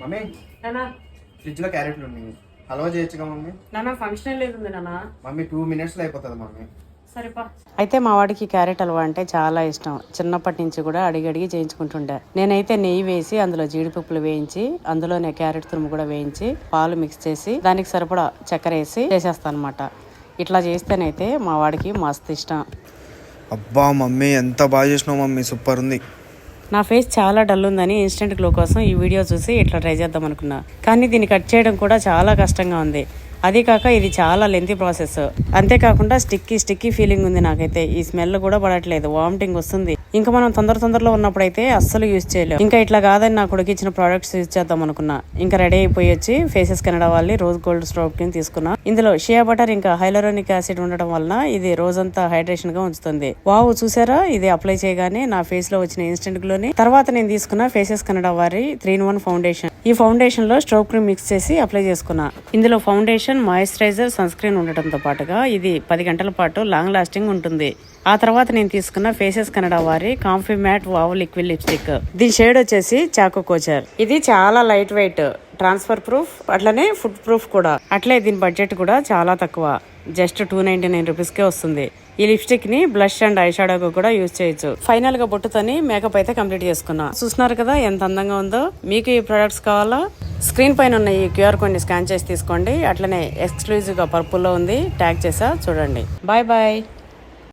Mummy నానా. ఫ్రిడ్జ్లో క్యారెట్లు ఉన్నాయి. హల్వా చేయొచ్చుగా మమ్మీ? నానా ఫంక్షన్ లేదు నానా. మమ్మీ టూ మినిట్స్లో అయిపోతుంది మమ్మీ. సరేపా అయితే మా వాడికి క్యారెట్ హల్వా అంటే చాలా ఇష్టం. చిన్నప్పటి నుంచి కూడా అడిగి అడిగి చేయించుకుంటుండే. నేనైతే నెయ్యి వేసి అందులో జీడిపప్పులు వేయించి అందులోనే క్యారెట్ తురుము కూడా వేయించి పాలు మిక్స్ చేసి దానికి సరిపడా చక్కెర వేసి చేసేస్తాను అనమాట ఇట్లా చేస్తేనైతే మా వాడికి మస్తు ఇష్టం. అబ్బా మమ్మీ ఎంత బాగా చేసినావు మమ్మీ. సూపర్ ఉంది. నా ఫేస్ చాలా డల్ ఉందని ఇన్స్టెంట్ గ్లో కోసం ఈ వీడియో చూసి ఇట్లా ట్రై చేద్దాం అనుకున్నా. కానీ దీన్ని కట్ చేయడం కూడా చాలా కష్టంగా ఉంది. అదే కాక ఇది చాలా లెంతీ ప్రాసెస్ అంతేకాకుండా స్టిక్కీ స్టిక్కీ ఫీలింగ్ ఉంది నాకైతే. ఈ స్మెల్ కూడా పడట్లేదు. వామిటింగ్ వస్తుంది. ఇంకా మనం తొందర తొందరలో ఉన్నప్పుడైతే అస్సలు యూజ్ చేయలేం. ఇంకా ఇట్లా కాదని నా కొడుకు ఇచ్చిన ప్రోడక్ట్స్ యూజ్ చేద్దాం అనుకున్నా. ఇంకా రెడీ అయిపోయి వచ్చి ఫేసెస్ కెనడా వాళ్ళని రోజ్ గోల్డ్ స్ట్రోక్ క్రీమ్ తీసుకున్నా. ఇందులో షియా బటర్ ఇంకా హైలరోనిక్ యాసిడ్ ఉండటం వలన ఇది రోజంతా హైడ్రేషన్గా ఉంచుతుంది. వావ్ చూసారా? ఇది అప్లై చేయగానే నా ఫేస్లో వచ్చిన ఇన్స్టెంట్ గ్లోని తర్వాత నేను తీసుకున్న ఫేసెస్ కెనడా వారి త్రీ ఇన్ వన్ ఫౌండేషన్ ఈ ఫౌండేషన్లో స్ట్రోక్ క్రీమ్ మిక్స్ చేసి అప్లై చేసుకున్నా. ఇందులో ఫౌండేషన్ మాయిశ్చరైజర్ సన్ స్క్రీన్ ఉండటంతో పాటుగా ఇది పది గంటల పాటు లాంగ్ లాస్టింగ్ ఉంటుంది. ఆ తర్వాత నేను తీసుకున్న ఫేసెస్ కన్నడ వారి comfy matte wow liquid lipstick. దీని షేడ్ వచ్చేసి చాకో కోచర్. ఇది చాలా లైట్ వెయిట్ ట్రాన్స్ఫర్ ప్రూఫ్ అట్లనే ఫుడ్ ప్రూఫ్ కూడా. అట్లే దీని బడ్జెట్ కూడా చాలా తక్కువ. జస్ట్ టూ నైన్టీ నైన్ రూపీస్కే వస్తుంది. ఈ లిప్స్టిక్ని బ్లష్ అండ్ ఐ షాడోకు కూడా యూజ్ చేయొచ్చు. ఫైనల్గా బొట్టుతోని మేకప్ అయితే కంప్లీట్ చేసుకున్నా. చూస్తున్నారు కదా ఎంత అందంగా ఉందో. మీకు ఈ ప్రొడక్ట్స్ కావాలా? స్క్రీన్ పైన ఉన్న ఈ క్యూఆర్ కోడ్ని స్కాన్ చేసి తీసుకోండి. అట్లనే ఎక్స్క్లూజివ్గా పర్పుల్లో ఉంది. ట్యాగ్ చేసా చూడండి. Bye bye